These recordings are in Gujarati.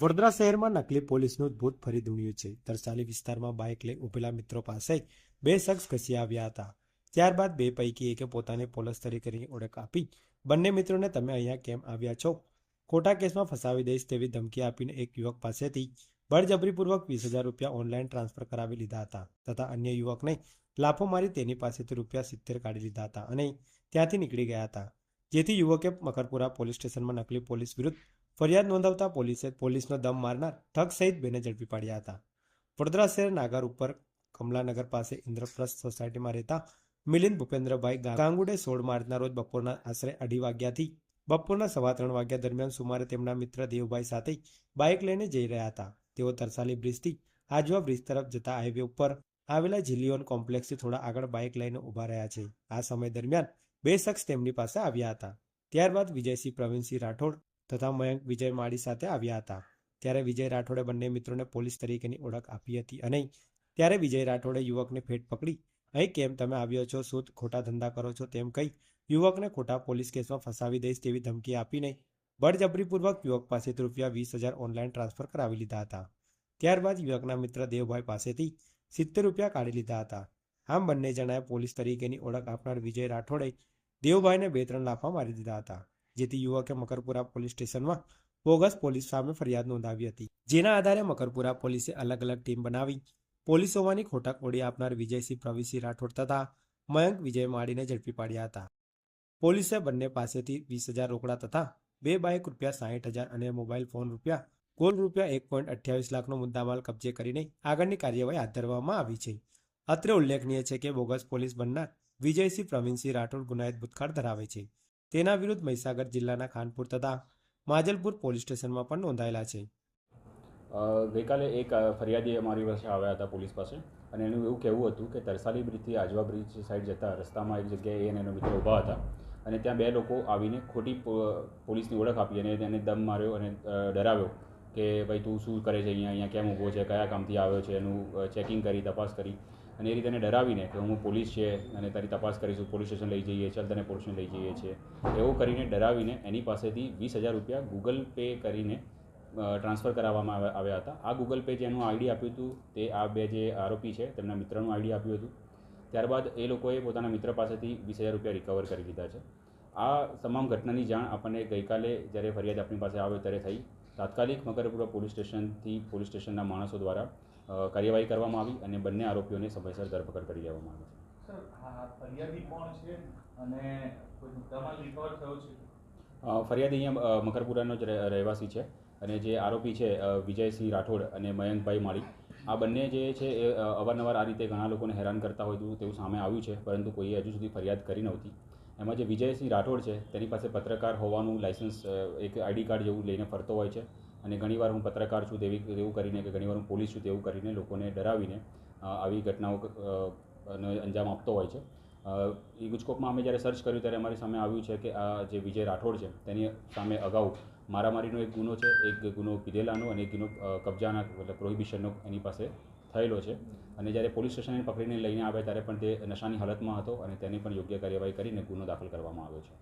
વડોદરા શહેરમાં નકલી પોલીસનું ભૂત ફરી ધૂણ્યું છે. તરસાલી વિસ્તારમાં બાઇક લઈ ઉભેલા મિત્રો પાસે બે શખ્સ ઘસી આવ્યા હતા. ત્યારબાદ બે પૈકી એકે પોતાને પોલીસ તરીકેની ઓળખ આપી. બંને મિત્રોને તમે અહીંયા કેમ આવ્યા છો? ખોટા કેસમાં ફસાવી દઈશ તેવી ધમકી આપીને એક યુવક પાસેથી બળજબરીપૂર્વક વીસ હજાર રૂપિયા ઓનલાઈન ટ્રાન્સફર કરાવી લીધા હતા તથા અન્ય યુવકને લાફો મારી તેની પાસેથી રૂપિયા સિત્તેર કાઢી લીધા હતા અને ત્યાંથી નીકળી ગયા હતા. જેથી યુવકે મકરપુરા પોલીસ સ્ટેશનમાં નકલી પોલીસ વિરુદ્ધ ફરિયાદ નોંધાવતા પોલીસે પોલીસનો દમ મારનાર ઠગ સહિત બેને ઝડપી પાડ્યા હતા. વડોદરા શહેર નાગર ઉપર કમલાનગર પાસે ઇન્દ્રપ્રસ્થ સોસાયટીમાં રહેતા મિલિંદ ભૂપેન્દ્રભાઈ ગાંગુડે સોળ માર્ચના રોજ બપોરના આશરે અઢી વાગ્યાથી બપોરના સવા ત્રણ વાગ્યા દરમિયાન સુમારે તેમના મિત્ર દેવભાઈ સાથે બાઇક લઈને જઈ રહ્યા હતા. તેઓ તરસાલી બ્રિજથી આજવા બ્રિજ તરફ જતા હાઈવે ઉપર આવેલા જિલિયોન કોમ્પ્લેક્સથી થોડા આગળ બાઇક લઈને ઊભા રહ્યા છે. આ સમય દરમિયાન બે શખ્સ તેમની પાસે આવ્યા હતા. ત્યારબાદ વિજયસિંહ પ્રવીણસિંહ રાઠોડ તથા મયંક વિજય માળી સાથે આવ્યા હતા. ત્યારે વિજય રાઠોડે બંને મિત્રોને પોલીસ તરીકેની ઓળખ આપી હતી અને ત્યારે વિજય રાઠોડે યુવકને ફેટ પકડી. અહીં કેમ તમે આવ્યો છો? શું ખોટા ધંધા કરો છો? તેમ કહી યુવકને ખોટા પોલીસ કેસમાં ફસાવી દઈશ તેવી ધમકી આપીને બળજબરીપૂર્વક યુવક પાસેથી રૂપિયા વીસ હજાર ઓનલાઈન ટ્રાન્સફર કરાવી લીધા હતા. ત્યારબાદ યુવકના મિત્ર દેવભાઈ પાસેથી સિત્તેર રૂપિયા કાઢી લીધા હતા. આમ બંને જણાએ પોલીસ તરીકેની ઓળખ આપનાર વિજય રાઠોડે દેવભાઈને બે ત્રણ લાફા મારી દીધા હતા. જેથી યુવકે મકરપુરા પોલીસ સ્ટેશનમાં બોગસ પોલીસ સામે ફરિયાદ નોંધાવી હતી. જેના આધારે મકરપુરા પોલીસે અલગ અલગ ટીમ બનાવી પોલીસ હોવાની ખોટા કોડી આપનાર વિજયસિંહ પ્રવીસિંહ રાઠોડ તથા મયંક વિજય માળીને ઝડપી પાડ્યા હતા. પોલીસે બંને પાસેથી વીસ હજાર રોકડા તથા બે બાઇક રૂપિયા સાહીઠ હજાર અને મોબાઈલ ફોન રૂપિયા, કુલ રૂપિયા એક પોઈન્ટ અઠ્યાવીસ લાખનો મુદ્દામાલ કબજે કરીને આગળની કાર્યવાહી હાથ ધરવામાં આવી છે. અત્રે ઉલ્લેખનીય છે કે બોગસ પોલીસ બનનાર વિજયસિંહ, પ્રવીણસિંહ રાઠોડ ગુનાયત ભૂતકાળ ધરાવે છે. તેના વિરુદ્ધ મહીસાગર જિલ્લાના ખાનપુર તથા માજલપુર પોલીસ સ્ટેશનમાં પણ નોંધાયેલા છે. ગઈકાલે એક ફરિયાદી અમારી પાસે આવ્યા હતા પોલીસ પાસે અને એનું એવું કહેવું હતું કે તરસાલી બ્રિજથી આજવા બ્રિજ સાઈડ જતા રસ્તામાં એક જગ્યાએ એ અને એનો મિત્ર ઊભા હતા અને ત્યાં બે લોકો આવીને ખોટી પોલીસની ઓળખ આપી અને એને દમ માર્યો અને ડરાવ્યો કે ભાઈ તું શું કરે છે અહીંયા અહીંયા કેમ ઊભો છે, કયા કામથી આવ્યો છે, એનું ચેકિંગ કરી, તપાસ કરી અને એ રીતે એને ડરાવીને કે હું પોલીસ છે અને તારી તપાસ કરીશું, પોલીસ સ્ટેશન લઈ જઈએ ચાલ તને પોલીસ લઈ જઈએ છીએ. એવું કરીને ડરાવીને એની પાસેથી વીસ હજાર રૂપિયા ગૂગલ પે કરીને ટ્રાન્સફર કરાવવામાં આવ્યા- હતા. આ ગૂગલ પે જેનું આઈડી આપ્યું હતું, તે આ બે જે આરોપી છે, તેમના મિત્રનું આઈડી આપ્યું હતું. ત્યારબાદ એ લોકોએ પોતાના મિત્ર પાસેથી વીસ હજાર રૂપિયા રિકવર કરી લીધા છે. આ તમામ ઘટનાની જાણ આપણને ગઈકાલે જ્યારે ફરિયાદ આપણી પાસે આવે ત્યારે થઈ. તાત્કાલિક મકરપુરા પોલીસ સ્ટેશનથી, પોલીસ સ્ટેશનના માણસો દ્વારા કાર્યવાહી કરવામાં આવી અને બંને આરોપીઓને સમયસર ધરપકડ કરી લેવામાં આવી. છે ફરિયાદી અહીંયા મકરપુરાનો જ રહે- રહેવાસી છે અને જે આરોપી છે વિજયસિંહ રાઠોડ અને મયંકભાઈ માળી આ બંને જે છે એ અવારનવાર આ રીતે ઘણા લોકોને હેરાન કરતા હોય તેવું સામે આવ્યું છે પરંતુ કોઈએ હજુ સુધી ફરિયાદ કરી નહોતી. એમાં જે વિજયસિંહ રાઠોડ છે તેની પાસે પત્રકાર હોવાનું લાઇસન્સ એક આઈડી કાર્ડ જેવું લઈને ફરતો હોય છે. અને ઘણીવાર હું પત્રકાર છું, તેવી તેવું કરીને કે ઘણીવાર હું પોલીસ છું, તેવું કરીને લોકોને ડરાવીને આવી ઘટનાઓ અંજામ આપતો હોય છે. એ ગુજકોપમાં અમે જ્યારે સર્ચ કર્યું ત્યારે અમારી સામે આવ્યું છે કે આ જે વિજય રાઠોડ છે, તેની સામે અગાઉ મારામારીનો એક ગુનો છે, એક ગુનો પીધેલાનો અને એક ગુનો કબજાના મતલબ પ્રોહિબિશનનો એની પાસે થયેલો છે. અને જ્યારે પોલીસ સ્ટેશને પકડીને લઈને આવે ત્યારે પણ તે નશાની હાલતમાં હતો અને તેની પણ યોગ્ય કાર્યવાહી કરીને ગુનો દાખલ કરવામાં આવ્યો છે.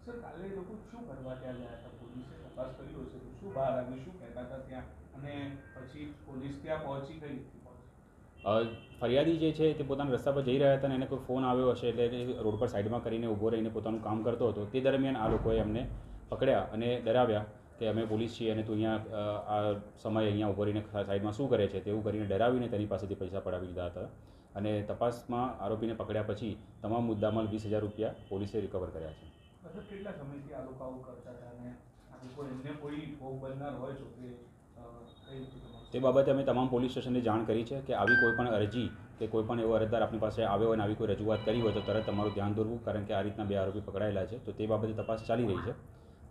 શું બહાર આવ્યું શું કહેતા હતા ત્યાં? અને પછી પોલીસ ત્યાં પહોંચી અ, ફરિયાદી જે છે તે પોતાના રસ્તા પર જઈ રહ્યા હતા અને એને કોઈ ફોન આવ્યો હશે એટલે રોડ પર સાઈડમાં કરીને ઊભો રહીને પોતાનું કામ કરતો હતો. તે દરમિયાન આ લોકોએ એમને પકડ્યા અને ડરાવ્યા કે અમે પોલીસ છીએ અને તું અહીંયા આ સમય અહીંયા ઊભો રહીને સાઈડમાં શું કરે છે તેવું કરીને ડરાવીને તેની પાસેથી પૈસા પડાવી લીધા હતા. અને તપાસમાં આરોપીને પકડ્યા પછી તમામ મુદ્દામાં વીસ હજાર રૂપિયા પોલીસે રિકવર કર્યા છે. કેટલા સમયથી આ લોકો આવું કરતા હતા અને આ લોકો એમને કોઈ તે બાબતે અમે તમામ પોલીસ સ્ટેશનને જાણ કરી છે કે આવી કોઈ પણ અરજી કે કોઈ પણ એવો અરજદાર આપણી પાસે આવ્યો અને આવી કોઈ રજૂઆત કરી હોય તો તરત તમારું ધ્યાન દોરવું, કારણ કે આ રીતના બે આરોપી પકડાયેલા છે. તો તે બાબતે તપાસ ચાલી રહી છે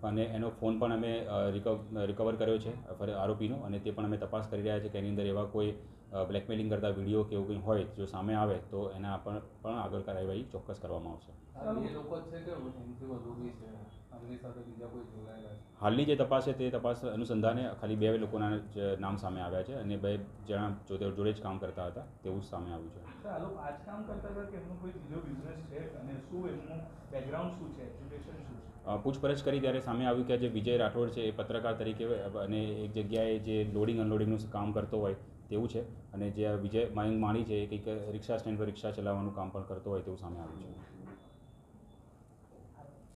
અને એનો ફોન પણ અમે રિકવ રિકવર કર્યો છે આરોપીનો અને તે પણ અમે તપાસ કરી રહ્યા છે કે એની અંદર એવા કોઈ બ્લેકમેલિંગ કરતા વીડિયો કે એવું કંઈ હોય જો સામે આવે તો એના પણ પણ આગળ કાર્યવાહી ચોક્કસ કરવામાં આવશે. હાલની જે તપાસ છે તે તપાસ અનુસંધાને ખાલી બે લોકોના જ નામ સામે આવ્યા છે અને બે જણા જોડે જોડે જ કામ કરતા હતા તેવું જ સામે આવ્યું છે. પૂછપરછ કરી ત્યારે સામે આવ્યું કે જે વિજય રાઠોડ છે એ પત્રકાર તરીકે અને એક જગ્યાએ જે લોડિંગ અનલોડિંગનું કામ કરતો હોય તેવું છે. અને જે વિજય મયંક માણી છે એ કંઈક રિક્ષા સ્ટેન્ડ પર રિક્ષા ચલાવવાનું કામ પણ કરતો હોય તેવું સામે આવ્યું છે.